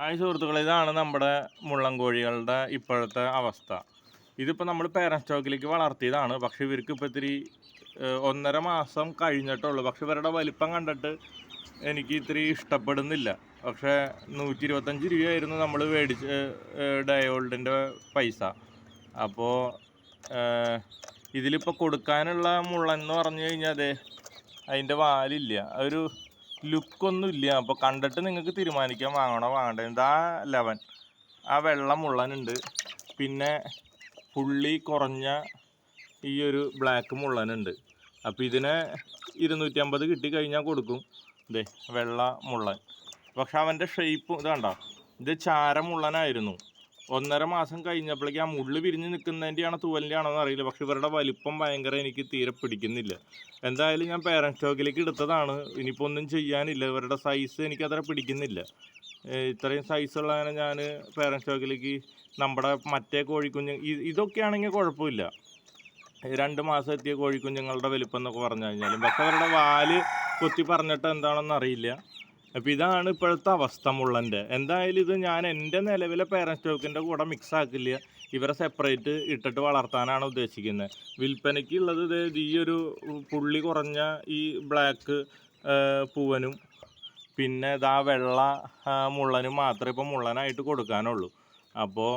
Hi സുഹൃത്തുക്കളെ ഇതാണ് നമ്മുടെ മുള്ളൻ കോഴികളുടെ ഇപ്പോഴത്തെ അവസ്ഥ. ഇതിപ്പോൾ നമ്മൾ പേരൻ സ്റ്റോക്കിലേക്ക് വളർത്തിയതാണ്. പക്ഷെ ഇവർക്ക് ഇപ്പോൾ ഇത്തിരി ഒന്നര മാസം കഴിഞ്ഞിട്ടുള്ളൂ. പക്ഷെ ഇവരുടെ വലിപ്പം കണ്ടിട്ട് എനിക്ക് ഇത്തിരി ഇഷ്ടപ്പെടുന്നില്ല. പക്ഷേ നൂറ്റി ഇരുപത്തഞ്ച് രൂപയായിരുന്നു നമ്മൾ മേടിച്ച് ഡയോൾഡിന്റെ പൈസ. അപ്പോൾ ഇതിലിപ്പോൾ കൊടുക്കാനുള്ള മുള്ളൻ എന്ന് പറഞ്ഞു കഴിഞ്ഞാൽ അതെ അതിന്റെ വാലില്ല. ഒരു ലുക്കൊന്നും ഇല്ല അപ്പോൾ കണ്ടിട്ട് നിങ്ങൾക്ക് തീരുമാനിക്കാം. വാങ്ങണോ വാങ്ങണ്ടേ? എന്താ ലെവൻ. ആ വെള്ള മുള്ളനുണ്ട്. പിന്നെ പുള്ളി കുറഞ്ഞ ഈ ഒരു ബ്ലാക്ക് മുള്ളനുണ്ട്. അപ്പോൾ ഇതിനെ ഇരുന്നൂറ്റി അമ്പത് കിട്ടി കഴിഞ്ഞാൽ കൊടുക്കും. ഇതേ വെള്ള മുള്ളൻ. പക്ഷെ അവന്റെ ഷേപ്പ് ഇത് കണ്ടോ? ഇത് ചാര മുള്ളനായിരുന്നു. ഒന്നര മാസം കഴിഞ്ഞപ്പോഴേക്കും ആ മുള്ളു വിരിഞ്ഞ് നിൽക്കുന്നതിന്റെയാണോ തൂവലിന്റെ ആണോ എന്ന് അറിയില്ല. പക്ഷെ ഇവരുടെ വലിപ്പം ഭയങ്കര എനിക്ക് തീരെ പിടിക്കുന്നില്ല. എന്തായാലും ഞാൻ പേരൻ സ്റ്റോക്കിലേക്ക് എടുത്തതാണ്. ഇനിയിപ്പോൾ ഒന്നും ചെയ്യാനില്ല. ഇവരുടെ സൈസ് എനിക്ക് അത്ര പിടിക്കുന്നില്ല. ഇത്രയും സൈസ് സൈസുള്ളതിനെ ഞാൻ പേരൻ സ്റ്റോക്കിലേക്ക് നമ്മുടെ മറ്റേ കോഴിക്കുഞ്ഞ് ഇതൊക്കെ ഇതൊക്കെയാണെങ്കിൽ കുഴപ്പമില്ല. രണ്ട് മാസം എത്തിയ കോഴിക്കുഞ്ഞുങ്ങളുടെ വലിപ്പം എന്നൊക്കെ പറഞ്ഞു കഴിഞ്ഞാലും. പക്ഷെ അവരുടെ വാൽ കൊത്തി പറഞ്ഞിട്ട് എന്താണെന്ന് അറിയില്ല. അപ്പോൾ ഇതാണ് ഇപ്പോഴത്തെ അവസ്ഥ മുള്ളന്റെ. എന്തായാലും ഇത് ഞാൻ എന്റെ നിലവിലെ പേരൻസ് സ്റ്റോക്കിന്റെ കൂടെ മിക്സ് ആക്കില്ല. ഇവരെ സെപ്പറേറ്റ് ഇട്ടിട്ട് വളർത്താനാണ് ഉദ്ദേശിക്കുന്നത്. വിൽപ്പനയ്ക്ക് ഉള്ളത് ഇത് ഈ ഒരു പുള്ളി കുറഞ്ഞ ഈ ബ്ലാക്ക് പൂവനും പിന്നെ ഇതാ വെള്ള മുള്ളനും മാത്രമേ ഇപ്പോൾ മുള്ളനായിട്ട് കൊടുക്കാനുള്ളൂ. അപ്പോൾ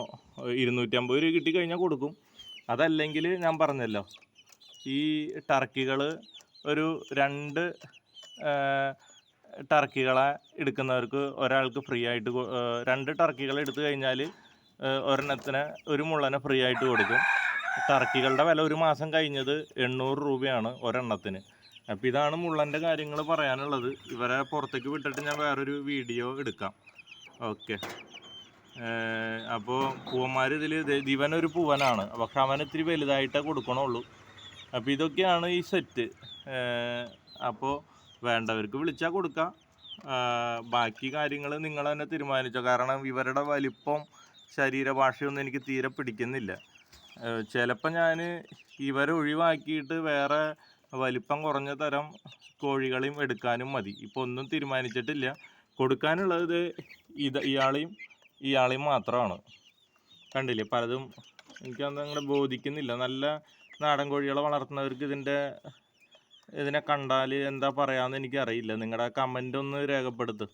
ഇരുന്നൂറ്റമ്പത് രൂപ കിട്ടി കിട്ടിക്കഴിഞ്ഞാൽ കൊടുക്കും. അതല്ലെങ്കിൽ ഞാൻ പറഞ്ഞല്ലോ ഈ ടർക്കികൾ ഒരു രണ്ട് ടർക്കികളെ എടുക്കുന്നവർക്ക് ഒരാൾക്ക് ഫ്രീ ആയിട്ട് രണ്ട് ടർക്കികൾ എടുത്തു കഴിഞ്ഞാൽ ഒരെണ്ണത്തിന് ഒരു മുള്ളനെ ഫ്രീ ആയിട്ട് കൊടുക്കും. ടർക്കികളുടെ വില ഒരു മാസം കഴിഞ്ഞത് എണ്ണൂറ് രൂപയാണ് ഒരെണ്ണത്തിന്. അപ്പോൾ ഇതാണ് മുള്ളന്റെ കാര്യങ്ങൾ പറയാനുള്ളത്. ഇവരെ പുറത്തേക്ക് വിട്ടിട്ട് ഞാൻ വേറൊരു വീഡിയോ എടുക്കാം. ഓക്കെ. അപ്പോൾ പൂവന്മാർ ഇതിൽ ഒരു പൂവനാണ്. പക്ഷെ അവൻ ഇത്തിരി വലുതായിട്ടേ കൊടുക്കണുള്ളൂ. അപ്പോൾ ഇതൊക്കെയാണ് ഈ സെറ്റ്. അപ്പോൾ വേണ്ടവർക്ക് വിളിച്ചാൽ കൊടുക്കാം. ബാക്കി കാര്യങ്ങൾ നിങ്ങൾ തന്നെ തീരുമാനിച്ചോ. കാരണം ഇവരുടെ വലിപ്പം ശരീരഭാഷയൊന്നും എനിക്ക് തീരെ പിടിക്കുന്നില്ല. ചിലപ്പോൾ ഞാൻ ഇവരെ ഒഴിവാക്കിയിട്ട് വേറെ വലിപ്പം കുറഞ്ഞ തരം കോഴികളെയും എടുക്കാനും മതി. ഇപ്പോൾ ഒന്നും തീരുമാനിച്ചിട്ടില്ല. കൊടുക്കാനുള്ളത് ഇത് ഇയാളെയും ഇയാളെയും മാത്രമാണ്. കണ്ടില്ലേ? പലതും എനിക്കത് അങ്ങനെ ബോധിക്കുന്നില്ല. നല്ല നാടൻ കോഴികളെ വളർത്തുന്നവർക്ക് ഇതിന്റെ ഇതിനെ കണ്ടാൽ എന്താ പറയാന്ന് എനിക്കറിയില്ല. നിങ്ങളുടെ കമന്റ് ഒന്ന് രേഖപ്പെടുത്ത്.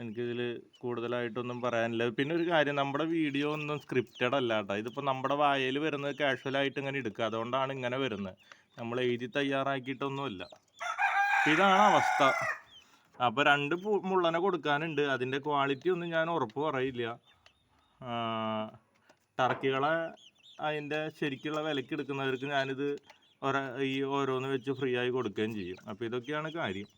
എനിക്കിതിൽ കൂടുതലായിട്ടൊന്നും പറയാനില്ല. പിന്നെ ഒരു കാര്യം നമ്മുടെ വീഡിയോ ഒന്നും സ്ക്രിപ്റ്റഡ് അല്ല കേട്ടോ ഇതിപ്പോൾ നമ്മുടെ വായയിൽ വരുന്നത് കാഷ്വലായിട്ട് ഇങ്ങനെ എടുക്കുക അതുകൊണ്ടാണ് ഇങ്ങനെ വരുന്നത്. നമ്മൾ എഴുതി തയ്യാറാക്കിയിട്ടൊന്നുമില്ല. ഇതാണ് അവസ്ഥ. അപ്പോൾ രണ്ട് മുള്ളനെ കൊടുക്കാനുണ്ട്. അതിന്റെ ക്വാളിറ്റി ഒന്നും ഞാൻ ഉറപ്പ് പറയില്ല. ടർക്കികളെ അതിന്റെ ശരിക്കുള്ള വിലക്ക് എടുക്കുന്നവർക്ക് ഞാനിത് ഈ ഓരോന്ന് വെച്ച് ഫ്രീ ആയി കൊടുക്കുകയും ചെയ്യും. അപ്പോൾ ഇതൊക്കെയാണ് കാര്യം.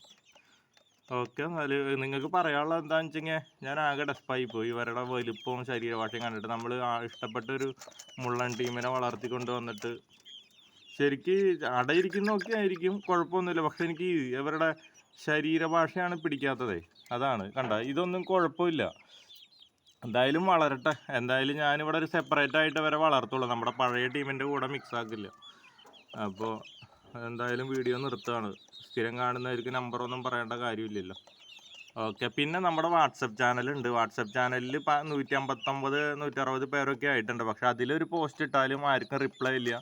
ഓക്കെ എന്നാൽ നിങ്ങൾക്ക് പറയാനുള്ളത് എന്താണെന്ന് വെച്ചെങ്കിൽ ഞാൻ ആകെ ഡെസ്പായി പോയി. ഇവരുടെ വലുപ്പവും ശരീരഭാഷയും കണ്ടിട്ട് നമ്മൾ ഇഷ്ടപ്പെട്ട ഒരു മുള്ളൻ ടീമിനെ വളർത്തിക്കൊണ്ട് വന്നിട്ട് ശരിക്ക് അടയിരിക്കുന്നൊക്കെ ആയിരിക്കും കുഴപ്പമൊന്നുമില്ല. പക്ഷെ എനിക്ക് ഇവരുടെ ശരീരഭാഷയാണ് പിടിക്കാത്തതേ. അതാണ്. കണ്ട? ഇതൊന്നും കുഴപ്പമില്ല. എന്തായാലും വളരട്ടെ. എന്തായാലും ഞാനിവിടെ ഒരു സെപ്പറേറ്റ് ആയിട്ട് വരെ വളർത്തുള്ളൂ. നമ്മുടെ പഴയ ടീമിന്റെ കൂടെ മിക്സ് ആക്കില്ല. അപ്പോൾ എന്തായാലും വീഡിയോ നിർത്തുകയാണ് സ്ഥിരം കാണുന്നവർക്ക് നമ്പറൊന്നും പറയേണ്ട കാര്യമില്ലല്ലോ. ഓക്കെ പിന്നെ നമ്മുടെ വാട്സപ്പ് ചാനലുണ്ട് വാട്സപ്പ് ചാനലിൽ ഇപ്പം നൂറ്റി അമ്പത്തൊമ്പത് നൂറ്ററുപത് പേരൊക്കെ ആയിട്ടുണ്ട്. പക്ഷെ അതിലൊരു പോസ്റ്റ് ഇട്ടാലും ആർക്കും റിപ്ലൈ ഇല്ല.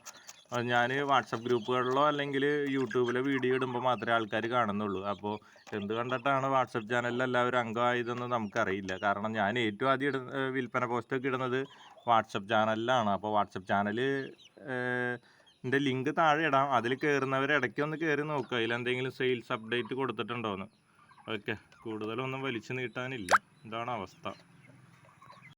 ഞാൻ വാട്സപ്പ് ഗ്രൂപ്പുകളിലോ അല്ലെങ്കിൽ യൂട്യൂബിലോ വീഡിയോ ഇടുമ്പോൾ മാത്രമേ ആൾക്കാർ കാണുന്നുള്ളൂ. അപ്പോൾ എന്ത് കണ്ടിട്ടാണ് വാട്സപ്പ് ചാനലിൽ എല്ലാവരും അംഗമായതെന്ന് നമുക്കറിയില്ല. കാരണം ഞാൻ ഏറ്റവും ആദ്യം ഇടുന്ന വിൽപ്പന പോസ്റ്റൊക്കെ ഇടുന്നത് വാട്സപ്പ് ചാനലിലാണ് അപ്പോൾ വാട്സപ്പ് ചാനൽ എന്റെ ലിങ്ക് താഴെ ഇടാം. അതിൽ കയറുന്നവർ ഇടയ്ക്ക് ഒന്ന് കയറി നോക്കുക അതിൽ എന്തെങ്കിലും സെയിൽസ് അപ്ഡേറ്റ് കൊടുത്തിട്ടുണ്ടോ എന്ന് ഓക്കെ. കൂടുതലൊന്നും വലിച്ചു നീട്ടാനില്ല. ഇതാണ് അവസ്ഥ.